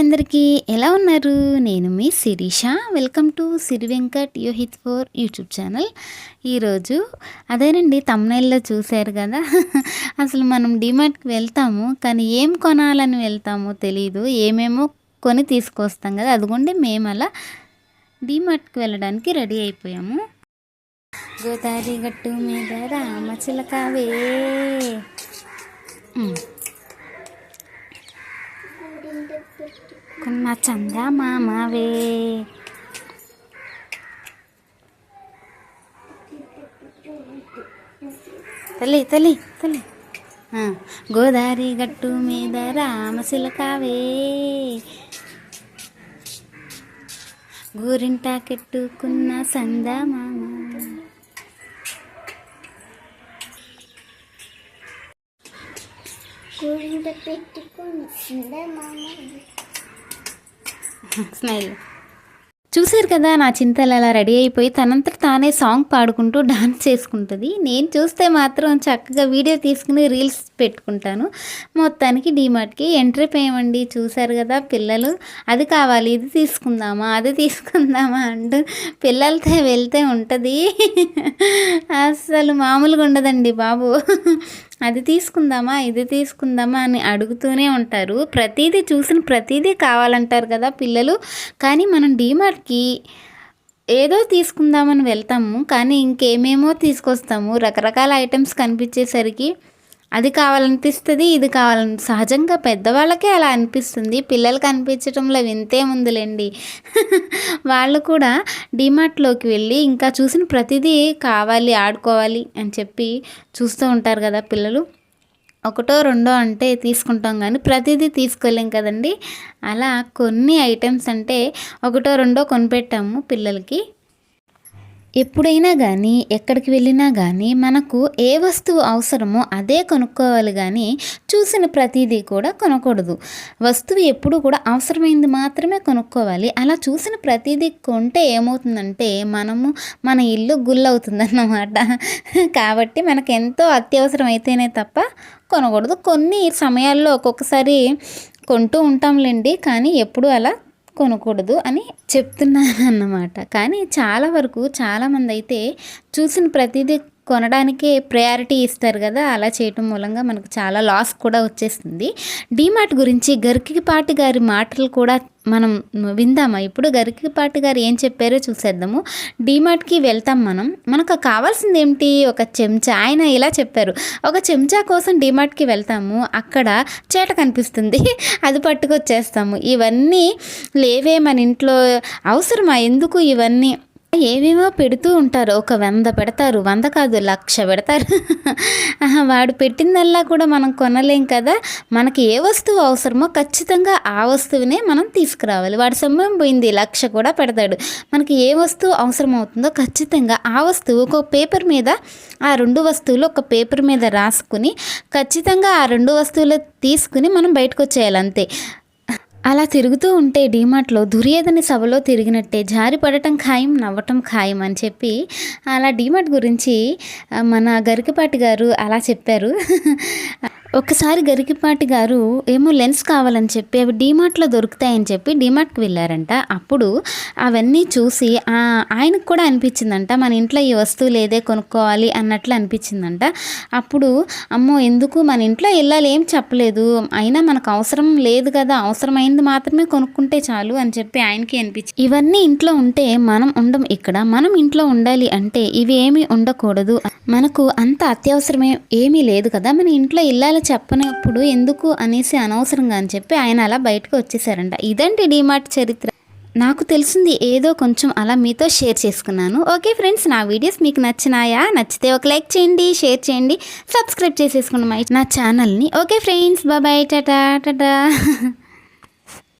అందరికీ. ఎలా ఉన్నారు? నేను మీ Sirisha. Welcome to Siri Venkat Yohith four YouTube channel. ఈరోజు అదేనండి తమ్నైల్లో చూశారు కదా. అసలు మనం డిమార్ట్కి వెళ్తాము కానీ ఏం కొనాలని వెళ్తామో తెలియదు ఏమేమో కొని తీసుకొస్తాం కదా. అదిగోండి మేము అలా డిమార్ట్కి వెళ్ళడానికి రెడీ అయిపోయాము. గోదావరి గట్టు మీద రామచిలకావే ఉమ్. చందమామవే. తల్లి తల్లి తల్లి. ఆ, గోదావరి గట్టు మీద రామశిలకావే. గూరింట కెట్టుకున్న సందమామ. గూరింట పెట్టుకున్న సందమామ. స్మైల్ చూసారు కదా నా చింతలు అలా రెడీ అయిపోయి తనంతట తానే సాంగ్ పాడుకుంటూ డాన్స్ చేసుకుంటుంది. నేను చూస్తే మాత్రం చక్కగా వీడియో తీసుకుని రీల్స్ పెట్టుకుంటాను. మొత్తానికి డీమార్ట్కి ఎంట్రీ పేయమండి చూశారు కదా పిల్లలు అది కావాలి ఇది తీసుకుందామా అది తీసుకుందామా అంటూ పిల్లలతో వెళ్తే ఉంటుంది. అసలు మామూలుగా ఉండదండి బాబు. అది తీసుకుందామా ఇది తీసుకుందామా అని అడుగుతూనే ఉంటారు. ప్రతిదీ చూసిన ప్రతిదీ కావాలంటారు కదా పిల్లలు. కానీ మనం డీమార్ట్కి ఏదో తీసుకుందామని వెళ్తాము. కానీ ఇంకేమేమో తీసుకొస్తాము. రకరకాల ఐటమ్స్ కనిపించేసరికి అది కావాలనిపిస్తుంది ఇది కావాలని సహజంగా పెద్దవాళ్ళకే అలా అనిపిస్తుంది. పిల్లలకి అనిపించడంలో వింతే ముందులేండి. వాళ్ళు కూడా డిమార్ట్లోకి వెళ్ళి ఇంకా చూసిన ప్రతిదీ కావాలి ఆడుకోవాలి అని చెప్పి చూస్తూ ఉంటారు కదా పిల్లలు. ఒకటో రెండో అంటే తీసుకుంటాం కానీ ప్రతిదీ తీసుకోలేం కదండి. అలా కొన్ని ఐటమ్స్ అంటే ఒకటో రెండో కొనిపెట్టాము పిల్లలకి. ఎప్పుడైనా కానీ ఎక్కడికి వెళ్ళినా కానీ మనకు ఏ వస్తువు అవసరమో అదే కొనుక్కోవాలి కానీ చూసిన ప్రతిదీ కూడా కొనకూడదు. వస్తువు ఎప్పుడు కూడా అవసరమైంది మాత్రమే కొనుక్కోవాలి. అలా చూసిన ప్రతిదీ కొంటే ఏమవుతుందంటే మనము మన ఇల్లు గుల్లవుతుందన్నమాట. కాబట్టి మనకు ఎంతో అత్యవసరం అయితేనే తప్ప కొనకూడదు. కొన్ని సమయాల్లో ఒక్కొక్కసారి కొంటూ ఉంటాంలేండి. కానీ ఎప్పుడు అలా కొనకూడదు అని చెప్తున్నాను అన్నమాట కానీ చాలా వరకు చాలామంది అయితే చూసిన ప్రతిదీ కొనడానికే ప్రయారిటీ ఇస్తారు కదా. అలా చేయటం మూలంగా మనకు చాలా లాస్ కూడా వచ్చేస్తుంది డీమార్ట్ గురించి గరికిపాటి గారి మాటలు కూడా మనం విందామా? ఇప్పుడు గరికిపాటి గారు ఏం చెప్పారో చూసేద్దాము. డీమార్ట్కి వెళ్తాం మనం. మనకు కావాల్సింది ఏమిటి ఒక చెంచా. ఆయన ఇలా చెప్పారు. ఒక చెంచా కోసం డీమార్ట్కి వెళ్తాము. అక్కడ చేట కనిపిస్తుంది. అది పట్టుకొచ్చేస్తాము. ఇవన్నీ లేవే మన ఇంట్లో. అవసరమా? ఎందుకు ఇవన్నీ? ఏమేమో పెడుతూ ఉంటారు. ఒక వంద పెడతారు. వంద కాదు లక్ష పెడతారు. ఆహా, వాడు పెట్టిందల్లా కూడా మనం కొనలేం కదా. మనకి ఏ వస్తువు అవసరమో ఖచ్చితంగా ఆ వస్తువునే మనం తీసుకురావాలి. వాడి సమయం పోయింది లక్ష కూడా పెడతాడు. మనకి ఏ వస్తువు అవసరం అవుతుందో ఖచ్చితంగా ఆ వస్తువు ఒక పేపర్ మీద ఆ రెండు వస్తువులు ఒక పేపర్ మీద రాసుకుని ఖచ్చితంగా ఆ రెండు వస్తువులు తీసుకుని మనం బయటకు వచ్చేయాలి అంతే అలా తిరుగుతూ ఉంటే డీమార్ట్లో దుర్యోధని సభలో తిరిగినట్టే జారి పడటం ఖాయం నవ్వటం ఖాయం అని చెప్పి అలా డీమార్ట్ గురించి మన గరికపాటి గారు అలా చెప్పారు. ఒకసారి గరికిపాటి గారు ఏమో లెన్స్ కావాలని చెప్పి అవి డీమార్ట్లో దొరుకుతాయని చెప్పి డీమార్ట్కి వెళ్ళారంట. అప్పుడు అవన్నీ చూసి ఆయనకు కూడా అనిపించిందంట మన ఇంట్లో ఈ వస్తువు లేదే కొనుక్కోవాలి అన్నట్లు అనిపించిందంట. అప్పుడు అమ్మో ఎందుకు? మన ఇంట్లో వెళ్ళాలి ఏం చెప్పలేదు. అయినా మనకు అవసరం లేదు కదా అవసరమైంది మాత్రమే కొనుక్కుంటే చాలు అని చెప్పి ఆయనకి అనిపించింది ఇవన్నీ ఇంట్లో ఉంటే మనం ఉండం ఇక్కడ మనం ఇంట్లో ఉండాలి అంటే ఇవి ఏమీ ఉండకూడదు. మనకు అంత అత్యవసరమే ఏమీ లేదు కదా మన ఇంట్లో వెళ్ళాలి చెప్పనప్పుడు ఎందుకు అనేసి అనవసరంగా అని చెప్పి ఆయన అలా బయటకు వచ్చేసారంట. ఇదండి డీమార్ట్ చరిత్ర. నాకు తెలిసింది ఏదో కొంచెం అలా మీతో షేర్ చేసుకున్నాను. ఓకే ఫ్రెండ్స్ నా వీడియోస్ మీకు నచ్చినాయా? నచ్చితే ఒక లైక్ చేయండి షేర్ చేయండి సబ్స్క్రైబ్ చేసేసుకోండి మై నా ఛానల్ని. ఓకే ఫ్రెండ్స్ బాబాయ్ టాటా టాటా.